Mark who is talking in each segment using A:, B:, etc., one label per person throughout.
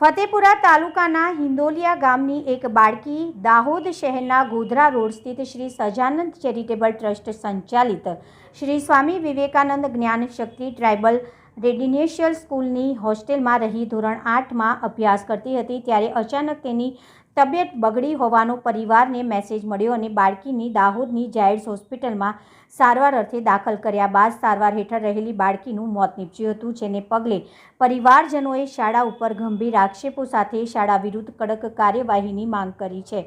A: ફતેપુરા તાલુકાના હિંદોલિયા ગામની એક બાળકી દાહોદ શહેરના ગોધરા રોડ સ્થિત શ્રી સજાનંદ ચેરિટેબલ ટ્રસ્ટ સંચાલિત શ્રી સ્વામી વિવેકાનંદ જ્ઞાન શક્તિ ટ્રાઇબલ રેડિનેશિયલ સ્કૂલની હોસ્ટેલમાં રહી ધોરણ આઠમાં અભ્યાસ કરતી હતી, ત્યારે અચાનક તેની તબિયત બગડી હોવાનો પરિવારને મેસેજ મળ્યો અને બાળકીની દાહોદની જાયડ્સ હોસ્પિટલમાં સારવાર અર્થે દાખલ કર્યા બાદ સારવાર હેઠળ રહેલી બાળકીનું મોત નીપજ્યું હતું, જેને પગલે પરિવારજનોએ શાળા ઉપર ગંભીર આક્ષેપો સાથે શાળા વિરુદ્ધ કડક કાર્યવાહીની માંગ કરી છે.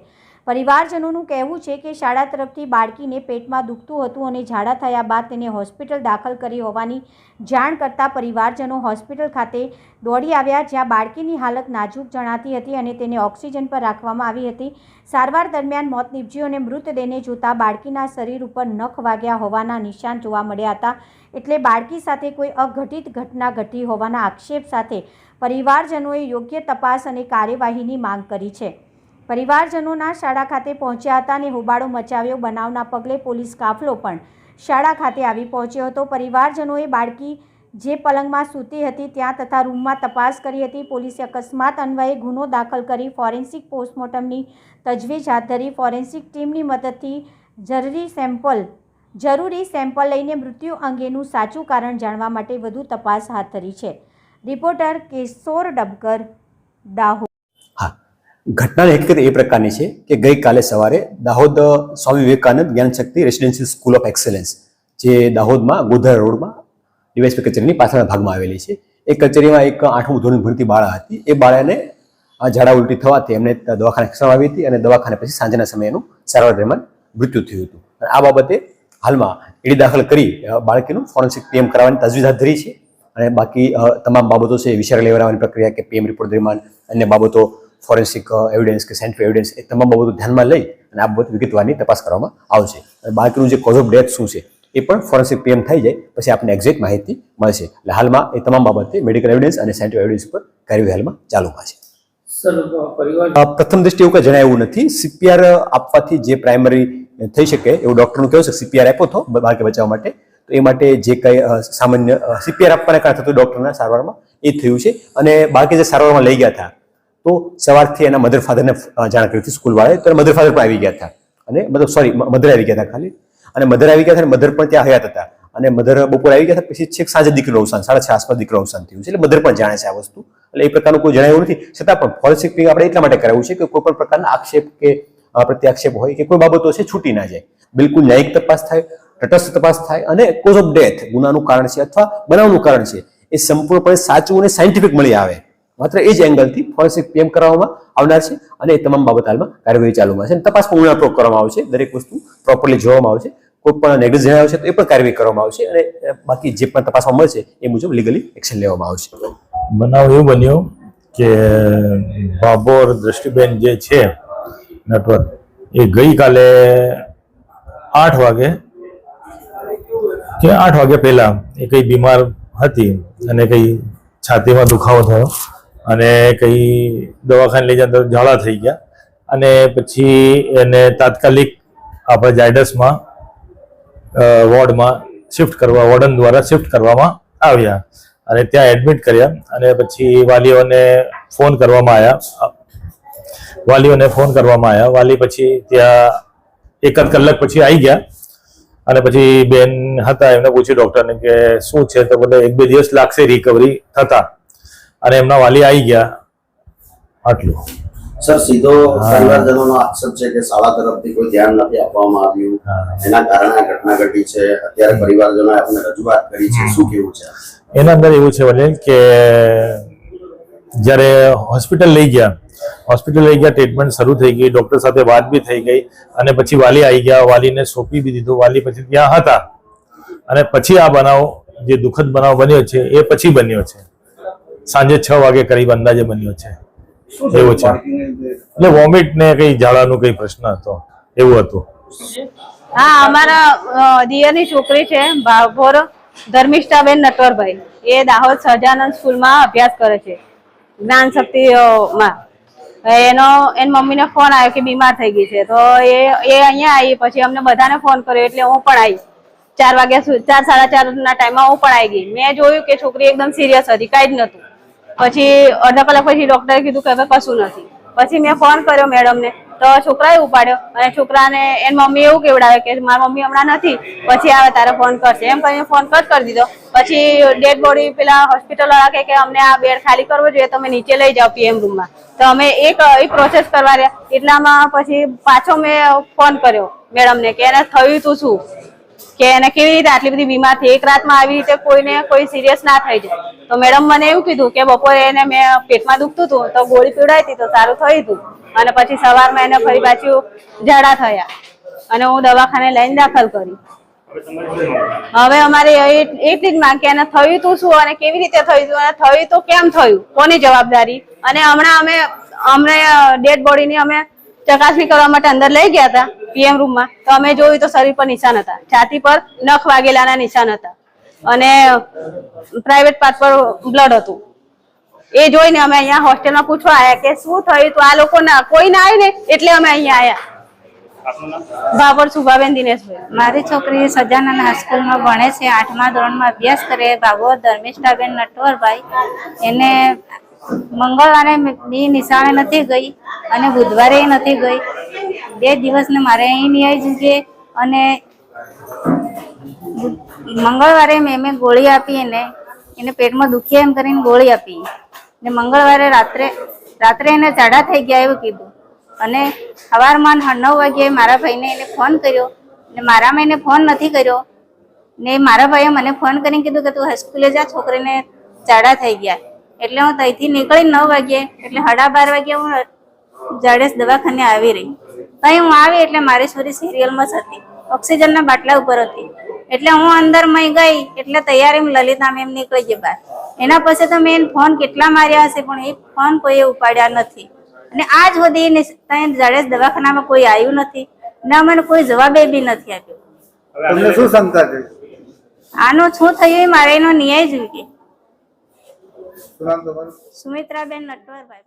A: પરિવારજનોનું કહેવું છે કે શાળા તરફથી બાળકીને પેટમાં દુખતું હતું અને ઝાડા થયા બાદ તેને હોસ્પિટલ દાખલ કરી હોવાની જાણ કરતાં પરિવારજનો હોસ્પિટલ ખાતે દોડી આવ્યા જ્યાં બાળકીની હાલત નાજુક જણાતી હતી અને તેને ઓક્સિજન પર રાખવામાં આવી હતી. સારવાર દરમિયાન મોત નીપજ્યું અને મૃતદેહને જોતા બાળકીના શરીર ઉપર નખ વાગ્યા હોવાના નિશાન જોવા મળ્યા હતા. એટલે બાળકી સાથે કોઈ અઘટિત ઘટના ઘટી હોવાના આક્ષેપ સાથે પરિવારજનોએ યોગ્ય તપાસ અને કાર્યવાહીની માંગ કરી છે. પરિવારજનોના શાળા ખાતે પહોંચ્યા હતા અને હોબાળો મચાવ્યો. બનાવના પગલે પોલીસ કાફલો પણ શાળા ખાતે આવી પહોંચ્યો હતો. પરિવારજનોએ બાળકી જે પલંગમાં સૂતી હતી ત્યાં તથા રૂમમાં તપાસ કરી હતી. પોલીસે અકસ્માત અન્વયે ગુનો દાખલ કરી ફોરેન્સિક પોસ્ટમોર્ટમની તજવીજ હાથ ધરી. ફોરેન્સિક ટીમની મદદથી જરૂરી સેમ્પલ જરૂરી સેમ્પલ લઈને મૃત્યુ અંગેનું સાચું કારણ જાણવા માટે વધુ તપાસ હાથ ધરી છે. રિપોર્ટર કેશોર ડબકર, દાહોદ.
B: હા ઘટનાની હકીકત એ પ્રકારની છે કે ગઈકાલે સવારે Dahod, Swami Vivekananda Gyanshakti residential school of excellence, જે દાહોદમાં ગોધરા રોડમાં ડીવાયસપી કચેરીની પાછળના ભાગમાં આવેલી છે. એ કચેરીમાં એક આઠમું ધોરણ ભણતી બાળા હતી. એ બાળાને ઝાડા ઉલટી થવાથી એમને દવાખાને ખસવામાં આવી હતી અને દવાખાને પછી સાંજના સમયે એનું સારવાર દરમિયાન મૃત્યુ થયું હતું. આ બાબતે હાલમાં ઈડી દાખલ કરી બાળકીનું ફોરેન્સિક પીએમ કરાવવાની તજવીજ હાથ ધરી છે. અને બાકી તમામ બાબતો છે વિચાર લેવડાવવાની પ્રક્રિયા કે પીએમ રિપોર્ટ દરમિયાન અન્ય બાબતો ફોરેન્સિક એવિડન્સ કે સાયન્ટિફિક એવિડન્સ એ તમામ બાબતો ધ્યાનમાં લઈ અને આ બાબત વિગતવારની તપાસ કરવામાં આવશે. અને બાળકીનું જે કોઝ ઓફ ડેથ શું છે એ પણ ફોરેન્સિક પીએમ થઈ જાય પછી આપણને એક્ઝેક્ટ માહિતી મળશે. એટલે હાલમાં એ તમામ બાબતે મેડિકલ એવિડન્સ અને સાયન્ટિફિક એવિડન્સ પર કાર્યવાહી હાલમાં ચાલુમાં છે. પ્રથમ દ્રષ્ટિએ એવું જણાય એવું નથી. સીપીઆર આપવાથી જે પ્રાઇમરી થઈ શકે એવું ડૉક્ટરનું કહેવું છે સીપીઆર આપ્યો હતો બાળકે બચાવવા માટે. તો એ માટે જે કંઈ સામાન્ય સીપીઆર આપવાના કારણે થતું ડૉક્ટરના સારવારમાં એ થયું છે. અને બાળકી જે સારવારમાં લઈ ગયા હતા તો સવારથી એના મધર ફાધરને જાણ કરી હતી સ્કૂલવાળાએ તો મધર ફાધર પણ આવી ગયા હતા. અને મતલબ સોરી મધર આવી ગયા હતા ખાલી. અને મધર આવી ગયા હતા અને મધર પણ ત્યાં હયાત હતા. અને મધર બપોર આવી ગયા હતા, પછી છેક સાંજે દીકરીનું અવસાન, સાડા છ આસપાસ દીકરીનું અવસાન થયું છે. એટલે મધર પણ જાણે છે આ વસ્તુ. એટલે એ પ્રકારનું કોઈ જણાવ્યું નથી. છતાં પણ ફોરેન્સિક પિંગ આપણે એટલા માટે કરાવ્યું છે કે કોઈ પણ પ્રકારના આક્ષેપ કે પ્રત્યાક્ષેપ હોય કે કોઈ બાબતો છે, છૂટી ના જાય. બિલકુલ ન્યાયિક તપાસ થાય, તટસ્થ તપાસ થાય અને કોઝ ઓફ ડેથ ગુનાનું કારણ છે અથવા બનાવનું કારણ છે. એ સંપૂર્ણપણે સાચું અને સાયન્ટિફિક મળી આવે. માત્ર એ જ એંગલથી ફોરેન્સિક પીએમ કરવામાં આવનાર છે અને એ તમામ બાબત હાલમાં કાર્યવાહી ચાલુમાં છે અને તપાસ પણ ઊંડાણપૂર્વક કરવામાં આવશે. દરેક વસ્તુ પ્રોપરલી જોવામાં આવશે. કોઈ પણ નેગેટિવ જણાવશે તો એ પણ કાર્યવાહી કરવામાં આવશે અને બાકી જે પણ તપાસમાં મળશે એ મુજબ લીગલી એક્શન લેવામાં આવશે.
C: બનાવ એવું બન્યો કે ભાભોર દ્રષ્ટિબેન જે છે, નટવર, એ ગઈકાલે આઠ વાગે, કે આઠ વાગે પહેલા એ કઈ બીમાર હતી અને કઈ છાતીમાં દુખાવો થયો. અને કઈ દવાખાને લઈ જતા ઝાડા થઈ ગયા. અને પછી એને તાત્કાલિક આપણે જાયડસમાં વોર્ડમાં શિફ્ટ કરવા, વોર્ડન દ્વારા શિફ્ટ કરવામાં આવ્યા. અને ત્યાં એડમિટ કર્યા અને પછી વાલીઓને ફોન કરવામાં આવ્યા વાલીઓને ફોન કરવામાં આવ્યા વાલી પછી ત્યાં એકાદ કલાક પછી આવી ગયા. અને પછી બેન હતા, એમને પૂછ્યું ડૉક્ટરને કે શું છે? તો બોલે, એક બે દિવસ લાગશે રિકવરી થતા. અને એમના વાલી આવી ગયા. આટલું.
D: સર સીધો. પરિવારજનોનો આક્ષેપ છે કે શાળા તરફથી કોઈ ધ્યાન નથી આપવામાં આવ્યું. એના કારણે આ ઘટના ઘટી છે. અત્યારે પરિવારજનોએ આપણે રજૂઆત કરી છે. શું કેવું છે?
C: એના અંદર એવું છે વડીલ કે જ્યારે હોસ્પિટલ લઈ ગયા હોસ્પિટલ લઈ ગયા ટ્રીટમેન્ટ શરૂ થઈ ગઈ ડૉક્ટર સાથે વાત બી થઈ ગઈ અને પછી વાલી આવી ગયા વાલીને સોંપી બી દીધું વાલી પછી ત્યાં હતા. અને પછી આ બનાવ જે દુઃખદ બનાવ બન્યો છે એ પછી બન્યો છે. સાંજે છ વાગે કરીબ અંદાજે બન્યો છે. એવું છે. એટલે વોમિટ ને કઈ ઝાડાનું કઈ પ્રશ્ન હતો? એવું હતું?
E: હા અમારા દિયરની છોકરી છે ભાભોર ધર્મિષ્ઠાબેન નટવરભાઈ. એ દાહોદ સહજાનંદ સ્કૂલમાં અભ્યાસ કરે છે જ્ઞાન શક્તિ માં. એનો એની મમ્મીને ફોન આવ્યો કે બીમાર થઈ ગઈ છે. તો એ એ અહીંયા આવી પછી અમને બધાને ફોન કર્યો એટલે હું પણ આવી. ચાર વાગ્યા સુધી ચાર સાડા ચાર ના ટાઈમમાં હું પણ આવી ગઈ. મેં જોયું કે છોકરી એકદમ સિરિયસ હતી કાંઈ જ નહોતું. પછી અડધા કલાક પછી ડોક્ટરે કીધું કે હવે કશું નથી. પછી મેં ફોન કર્યો મેડમને તો છોકરાએ ઉપાડ્યો અને છોકરાને, એની મમ્મી એવું કેવડાવે કે મારી મમ્મી હમણાં નથી, પછી આવે તારે ફોન કરશે. એમ કરીને ફોન કટ કરી દીધો. પછી ડેડ બોડી પેલા હોસ્પિટલ વાળા કે, અમને આ બેડ ખાલી કરવો જોઈએ, તમે નીચે લઈ જાઓ પીએમ રૂમમાં તો અમે એક, એ પ્રોસેસ કરવા રહ્યા. એટલામાં પછી પાછો મેં ફોન કર્યો મેડમને કે, એને થયું તું શું? કે એને કેવી રીતે આટલી બધી બીમાર થઈ? એક રાતમાં આવી રીતે કોઈને કોઈ સિરિયસ ના થઈ જાય. તો મેડમ મને એવું કીધું કે બપોરે એને મેં પેટમાં દુખતું હતું, તો ગોળી પીવડાવી હતી, તો સારું થયું હતું અને પછી સવારમાં એને ફરી પાછું ઝાડા થયા અને હું દવાખાને લઈને દાખલ કરી. હવે અમારે એટલી જ માંગ કે એને થયું તું શું અને કેવી રીતે થયું હતું અને થયું તો કેમ થયું? કોની જવાબદારી? અને હમણાં અમે, અમને ડેડ બોડીની અમે ચકાસણી કરવા માટે અંદર લઈ ગયા હતા, પીએમ રૂમમાં. તો અમે જોયું તો શરીર પર નિશાન હતા. છાતી પર નખ વાગેલાના નિશાન હતા. અને પ્રાઇવેટ પાર્ટ પર બ્લડ હતું. એ જોઈને અમે અહીંયા હોસ્ટેલમાં પૂછવા આવ્યા કે શું થયું તો? આ લોકો ના કોઈ ના આવ્યું ને એટલે અમે અહીંયા આવ્યા બાબર સુભાબેન દિનેશભાઈ.
F: મારી છોકરી સજાનંદ હાઈસ્કૂલમાં ભણે છે. આઠમા ધોરણમાં અભ્યાસ કરે. બાબો ધર્મિષ્ઠાબેન નટવરભાઈ. એને મંગળવારે બી નિશાળે નથી ગઈ અને બુધવારે નથી ગઈ. બે દિવસને મારે અહીં નહીં આવી જોઈએ અને મંગળવારે મેં મેં ગોળી આપી એને. એને પેટમાં દુખી એમ કરીને ગોળી આપી. ને મંગળવારે રાત્રે રાત્રે એને ઝાડા થઈ ગયા એવું કીધું. અને સવારમાં નવ વાગ્યે મારા ભાઈને એને ફોન કર્યો. ને મારામાં એને ફોન નથી કર્યો. ને મારા ભાઈએ મને ફોન કરીને કીધું કે તું હાઈસ્કૂલે જા, છોકરીને ઝાડા થઈ ગયા. એટલે હું ત્યાંથી નીકળી નવ વાગ્યે, એટલે સાડા બાર વાગ્યે હું જાડેશ દવાખાને આવી રહી. ત્યાં હું આવી એટલે મારી છોરી સિરિયલમાં જ હતી. ઓક્સિજનના બાટલા ઉપર હતી. એટલે હું અંદર મય ગઈ એટલે તૈયારી લલિતા મેમ નીકળી ગઈ બહાર. એના પછી તો મેં ફોન કેટલા માર્યા હશે પણ એ ફોન કોઈએ ઉપાડ્યા નથી. અને આજ સુધી ત્યાં જાડેશ દવાખાનામાં કોઈ આવ્યું નથી ને મને કોઈ જવાબે બી નથી આપ્યો.
G: તમને શું શંકા છે?
F: આનું શું થયું એ મારે એનો ન્યાય જોઈએ સુમિત્રાબેન નટવરભાઈ.